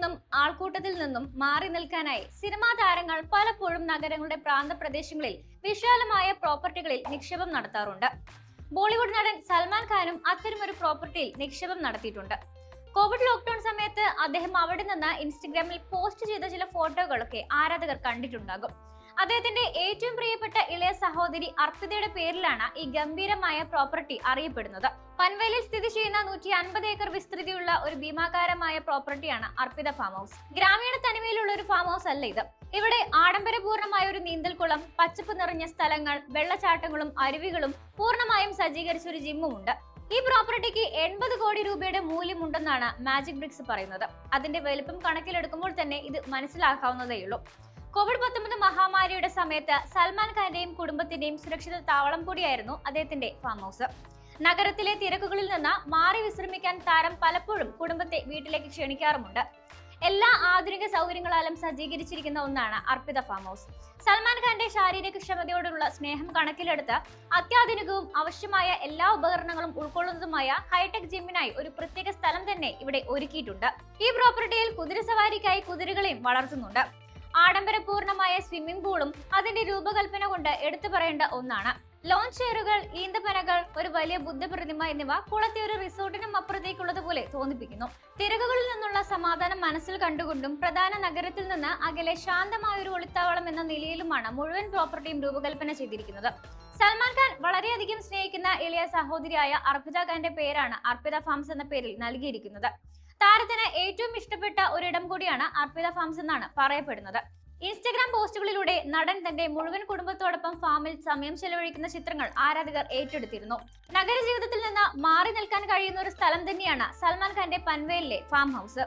നിന്നും ആൾക്കൂട്ടത്തിൽ നിന്നും മാറി നിൽക്കാനായി സിനിമാ താരങ്ങൾ പലപ്പോഴും നഗരങ്ങളുടെ പ്രാന്തപ്രദേശങ്ങളിൽ വിശാലമായ പ്രോപ്പർട്ടികളിൽ നിക്ഷേപം നടത്താറുണ്ട്. ബോളിവുഡ് നടൻ സൽമാൻ ഖാനും അത്തരമൊരു പ്രോപ്പർട്ടിയിൽ നിക്ഷേപം നടത്തിയിട്ടുണ്ട്. കോവിഡ് ലോക്ക്ഡൌൺ സമയത്ത് അദ്ദേഹം അവിടെ നിന്ന് ഇൻസ്റ്റഗ്രാമിൽ പോസ്റ്റ് ചെയ്ത ചില ഫോട്ടോകളൊക്കെ ആരാധകർ കണ്ടിട്ടുണ്ടാകും. അദ്ദേഹത്തിന്റെ ഏറ്റവും പ്രിയപ്പെട്ട ഇളയ സഹോദരി അർപ്പിതയുടെ പേരിലാണ് ഈ ഗംഭീരമായ പ്രോപ്പർട്ടി അറിയപ്പെടുന്നത്. പൻവേലിൽ സ്ഥിതി ചെയ്യുന്ന നൂറ്റി അൻപത് ഏക്കർ വിസ്തൃതിയുള്ള ഒരു ഭീമാകാരമായ പ്രോപ്പർട്ടിയാണ് അർപ്പിത ഫാം ഹൗസ് ഗ്രാമീണ തനിമയിലുള്ള ഒരു ഫാം ഹൗസ് അല്ല ഇത്. ഇവിടെ ആഡംബരപൂർണമായ ഒരു നീന്തൽക്കുളം പച്ചപ്പ് നിറഞ്ഞ സ്ഥലങ്ങൾ വെള്ളച്ചാട്ടങ്ങളും അരുവികളും പൂർണമായും സജ്ജീകരിച്ച ഒരു ജിമ്മും ഉണ്ട്. ഈ പ്രോപ്പർട്ടിക്ക് എൺപത് കോടി രൂപയുടെ മൂല്യമുണ്ടെന്നാണ് മാജിക് ബ്രിക്സ് പറയുന്നത്. അതിന്റെ വലുപ്പം കണക്കിലെടുക്കുമ്പോൾ തന്നെ ഇത് മനസ്സിലാക്കാവുന്നതേയുള്ളൂ. കോവിഡ് പത്തൊമ്പത് മഹാമാരിയുടെ സമയത്ത് സൽമാൻ ഖാന്റെയും കുടുംബത്തിന്റെയും സുരക്ഷിത താവളം കൂടിയായിരുന്നു അദ്ദേഹത്തിന്റെ ഫാം ഹൗസ് നഗരത്തിലെ തിരക്കുകളിൽ നിന്ന് മാറി വിശ്രമിക്കാൻ താരം പലപ്പോഴും കുടുംബത്തെ വീട്ടിലേക്ക് ക്ഷണിക്കാറുമുണ്ട്. എല്ലാ ആധുനിക സൗകര്യങ്ങളാലും സജ്ജീകരിച്ചിരിക്കുന്ന ഒന്നാണ് അർപ്പിത ഫാം ഹൗസ് സൽമാൻ ഖാന്റെ ശാരീരിക ക്ഷമതയോടുള്ള സ്നേഹം കണക്കിലെടുത്ത് അത്യാധുനികവും ആവശ്യമായ എല്ലാ ഉപകരണങ്ങളും ഉൾക്കൊള്ളുന്നതുമായ ഹൈടെക് ജിമ്മിനായി ഒരു പ്രത്യേക സ്ഥലം തന്നെ ഇവിടെ ഒരുക്കിയിട്ടുണ്ട്. ഈ പ്രോപ്പർട്ടിയിൽ കുതിരസവാരിക്കായി കുതിരകളെയും വളർത്തുന്നുണ്ട്. ആഡംബരപൂർണമായ സ്വിമ്മിംഗ് പൂളും അതിന്റെ രൂപകൽപ്പന കൊണ്ട് എടുത്തു പറയേണ്ട ഒന്നാണ്. ലോഞ്ച് ചെയറുകൾ ഈന്തപ്പനകൾ ഒരു വലിയ ബുദ്ധപ്രതിമ എന്നിവ കുളത്തെ ഒരു റിസോർട്ടിനും അപ്പുറത്തേക്കുള്ളതുപോലെ തോന്നിപ്പിക്കുന്നു. തിരക്കുകളിൽ നിന്നുള്ള സമാധാനം മനസ്സിൽ കണ്ടുകൊണ്ടും പ്രധാന നഗരത്തിൽ നിന്ന് അകലെ ശാന്തമായ ഒരു ഒളിത്താവളം എന്ന നിലയിലുമാണ് മുഴുവൻ പ്രോപ്പർട്ടിയും രൂപകൽപ്പന ചെയ്തിരിക്കുന്നത്. സൽമാൻ ഖാൻ വളരെയധികം സ്നേഹിക്കുന്ന ഇളയ സഹോദരിയായ അർപ്പിത ഖാന്റെ പേരാണ് അർപ്പിത ഫാംസ് എന്ന പേരിൽ നൽകിയിരിക്കുന്നത്. താരത്തിന് ഏറ്റവും ഇഷ്ടപ്പെട്ട ഒരിടം കൂടിയാണ് അർപ്പിത ഫാംസ് എന്നാണ് പറയപ്പെടുന്നത്. ഇൻസ്റ്റഗ്രാം പോസ്റ്റുകളിലൂടെ നടൻ തന്റെ മുഴുവൻ കുടുംബത്തോടൊപ്പം ഫാമിൽ സമയം ചെലവഴിക്കുന്ന ചിത്രങ്ങൾ ആരാധകർ ഏറ്റെടുത്തിരുന്നു. നഗര ജീവിതത്തിൽ നിന്ന് മാറി നിൽക്കാൻ കഴിയുന്ന ഒരു സ്ഥലം തന്നെയാണ് സൽമാൻ ഖാന്റെ പൻവേലിലെ ഫാം ഹൗസ്.